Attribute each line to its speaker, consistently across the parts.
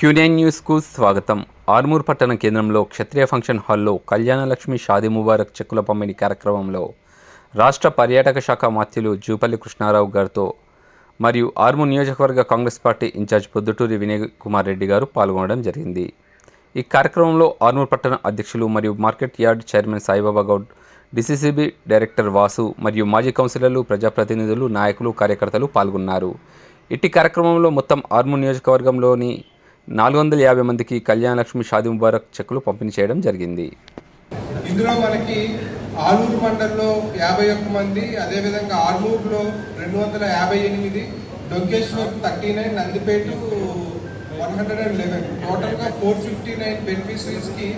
Speaker 1: Quinine న్యూస్కు స్వాగతం. ఆర్మూర్ పట్టణ కేంద్రంలో క్షత్రియ ఫంక్షన్ హాల్లో కళ్యాణలక్ష్మి షాది ముబారక్ చెక్కుల పంపిణీ కార్యక్రమంలో రాష్ట్ర పర్యాటక శాఖ మాత్యులు జూపల్లి కృష్ణారావు గారితో మరియు ఆర్మూర్ నియోజకవర్గ Congress party in charge Podduturi Vinay Kumar Reddy garu పాల్గొనడం జరిగింది. ఈ కార్యక్రమంలో ఆర్మూర్ పట్టణ అధ్యక్షులు మరియు market yard chairman Saibaba Goud DCCB director Vasu మరియు మాజీ కౌన్సిలర్లు ప్రజాప్రతినిధులు నాయకులు కార్యకర్తలు పాల్గొన్నారు. ఇట్టి కార్యక్రమంలో మొత్తం ఆర్మూర్ నియోజకవర్గంలోని నాలుగు వందల యాభై మందికి కళ్యాణలక్ష్మి షాది ముబారక్ చెక్కులు పంపిణీ చేయడం జరిగింది.
Speaker 2: ఇందులో మనకి ఆలూరు మండలంలో యాభై ఒక్క మంది అదేవిధంగా ఆర్మూర్లో రెండు వందల యాభై ఎనిమిది Donkeshwar thirty nine Nandipet one hundred and eleven. టోటల్గా ఫోర్ ఫిఫ్టీ నైన్ బెనిఫిషరీస్కి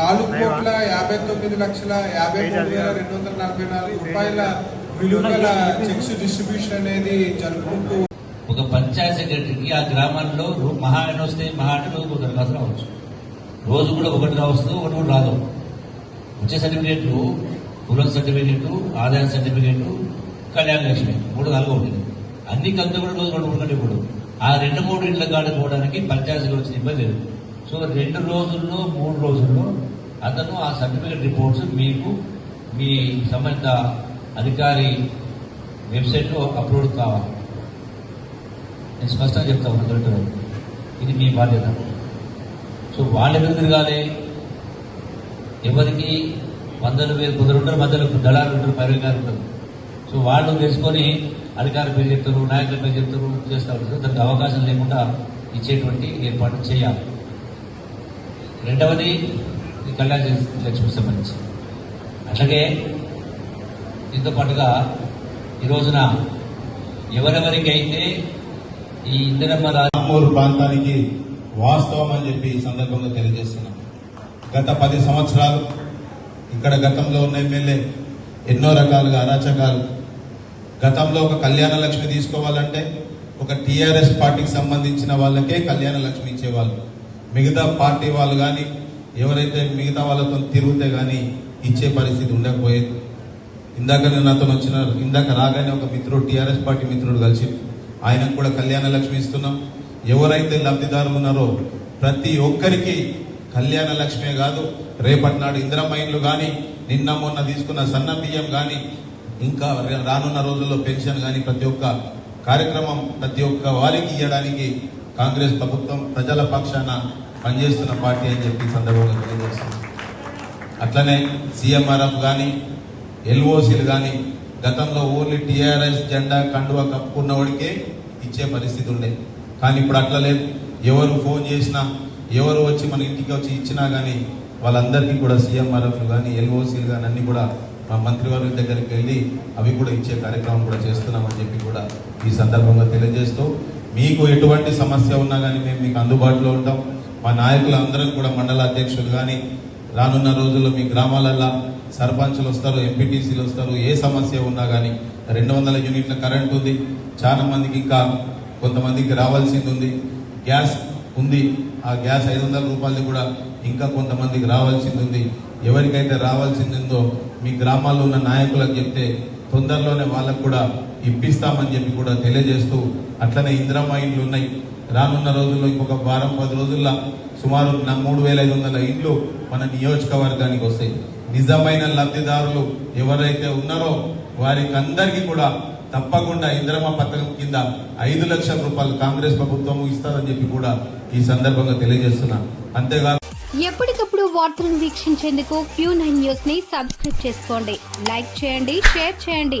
Speaker 2: నాలుగు కోట్ల యాభై తొమ్మిది లక్షల యాభై మూడు వేల రెండు వందల నలభై నాలుగు రూపాయల విలువ గల చెక్స్ డిస్ట్రిబ్యూషన్ అనేది జరుపుకుంటూ
Speaker 3: ఒక పంచాయత్ సెక్రటరీకి ఆ గ్రామంలో మహా అని వస్తే మహా అంటే రోజు ఒక దరఖాస్తు రావచ్చు. రోజు కూడా ఒకటి రావచ్చు ఒకటి కూడా రాదు. వచ్చే సర్టిఫికేట్లు కులం సర్టిఫికేట్ ఆదాయ సర్టిఫికేటు కళ్యాణ లక్ష్మి మూడు నాలుగు ఉంటుంది అన్ని కలిపి కూడా రోజు రెండు మూడు కంటే ఇప్పుడు ఆ రెండు మూడు ఇళ్ళ కాడ పోవడానికి పంచాయతీలో వచ్చిన ఇబ్బంది లేదు. సో రెండు రోజుల్లో మూడు రోజుల్లో అతను ఆ సర్టిఫికేట్ రిపోర్ట్స్ మీకు మీ సంబంధిత అధికారి వెబ్సైట్లో అప్లోడ్ కావాలి. నేను స్పష్టంగా చెప్తా ఉన్నా కలెక్టర్ ఇది మీ బాధ్యత. సో వాళ్ళు ఎందుకు తిరగాలి? ఎవరికి వందలు వేలు కొందరు ఉంటారు మధ్యలో దళాలు ఉంటారు పరిగారు ఉంటారు. సో వాళ్ళు తెలుసుకొని అధికారుల పేరు చెప్తారు నాయకుల పేరు చెప్తారు చేస్తూ ఉంటారు. దానికి అవకాశం లేకుండా ఇచ్చేటువంటి ఏర్పాటు చేయాలి. రెండవది ఈ కళ్యాణ లక్ష్మికి సంబంధించి. అట్లాగే దీంతో పాటుగా ఈ రోజున ఎవరెవరికైతే ఈ ఇందిరమ్మ
Speaker 4: రామూరు ప్రాంతానికి వాస్తవం అని చెప్పి ఈ సందర్భంగా తెలియజేస్తున్నాం. గత పది సంవత్సరాలు ఇక్కడ గతంలో ఉన్న ఎమ్మెల్యే ఎన్నో రకాలుగా అరాచకాలు. గతంలో ఒక కళ్యాణ లక్ష్మి తీసుకోవాలంటే ఒక టీఆర్ఎస్ పార్టీకి సంబంధించిన వాళ్ళకే కళ్యాణ లక్ష్మి ఇచ్చేవాళ్ళు. మిగతా పార్టీ వాళ్ళు కానీ ఎవరైతే మిగతా వాళ్ళతో తిరిగితే కానీ ఇచ్చే పరిస్థితి ఉండకపోయేది. ఇందాక నేను నాతో వచ్చిన ఇందాక రాగానే ఒక మిత్రుడు టీఆర్ఎస్ పార్టీ మిత్రుడు కలిసి ఆయనకు కూడా కళ్యాణ లక్ష్మి ఇస్తున్నాం. ఎవరైతే లబ్ధిదారులు ఉన్నారో ప్రతి ఒక్కరికి కళ్యాణ లక్ష్మే కాదు రేపటి నాడు ఇంద్రమైన్లు కానీ నిన్న మొన్న తీసుకున్న సన్న బియ్యం కానీ ఇంకా రానున్న రోజుల్లో పెన్షన్ కానీ ప్రతి ఒక్క కార్యక్రమం ప్రతి ఒక్క వారికి ఇవ్వడానికి కాంగ్రెస్ ప్రభుత్వం ప్రజల పక్షాన పనిచేస్తున్న పార్టీ అని చెప్పి సందర్భంగా తెలియజేస్తుంది అట్లనే సీఎంఆర్ఎఫ్ కానీ ఎల్ఓసీలు కానీ గతంలో ఓన్లీ టీఆర్ఎస్ జెండా కండువా కప్పుకున్నవాడికే ఇచ్చే పరిస్థితి ఉండే. కానీ ఇప్పుడు అట్లా లేదు. ఎవరు ఫోన్ చేసినా ఎవరు వచ్చి మన ఇంటికి వచ్చి ఇచ్చినా కానీ వాళ్ళందరికీ కూడా సీఎంఆర్ఎఫ్లు కానీ ఎల్ఓసీలు కానీ అన్నీ కూడా మా మంత్రివర్గం దగ్గరికి వెళ్ళి అవి కూడా ఇచ్చే కార్యక్రమం కూడా చేస్తున్నామని చెప్పి కూడా ఈ సందర్భంగా తెలియజేస్తూ మీకు ఎటువంటి సమస్య ఉన్నా కానీ మేము మీకు అందుబాటులో ఉంటాం. మా నాయకులు అందరం కూడా మండల అధ్యక్షులు కానీ రానున్న రోజుల్లో మీ గ్రామాలల్లో సర్పంచ్లు వస్తారు ఎంపీటీసీలు వస్తారు ఏ సమస్య ఉన్నా కానీ రెండు వందల యూనిట్ల కరెంట్ ఉంది. చాలా మందికి ఇంకా కొంతమందికి రావాల్సింది ఉంది. గ్యాస్ ఉంది. ఆ గ్యాస్ ఐదు వందల రూపాయలది కూడా ఇంకా కొంతమందికి రావాల్సింది ఉంది. ఎవరికైతే రావాల్సింది ఉందో మీ గ్రామాల్లో ఉన్న నాయకులకు చెప్తే తొందరలోనే వాళ్ళకు కూడా ఇప్పిస్తామని చెప్పి కూడా తెలియజేస్తూ అట్లనే ఇందిరమ్మ ఇండ్లు ఉన్నాయి. రానున్న రోజుల్లో ఇంకొక వారం పది రోజుల్లో సుమారు మూడు వేల ఐదు వందల ఇండ్లు మన నియోజకవర్గానికి వస్తాయి. నిజమైన లబ్ధిదారులు ఎవరైతే ఉన్నారో వారికి అందరికీ కూడా తప్పకుండా ఇందిరమ్మ పథకం కింద ఐదు లక్షల రూపాయలు కాంగ్రెస్ ప్రభుత్వం ఇస్తారని చెప్పి కూడా ఈ సందర్భంగా తెలియజేస్తున్నా. అంతేకాదు
Speaker 5: ఎప్పటికప్పుడు వార్తలను వీక్షించేందుకు క్యూ నైన్ న్యూస్ని సబ్స్క్రైబ్ చేసుకోండి. లైక్ చేయండి షేర్ చేయండి.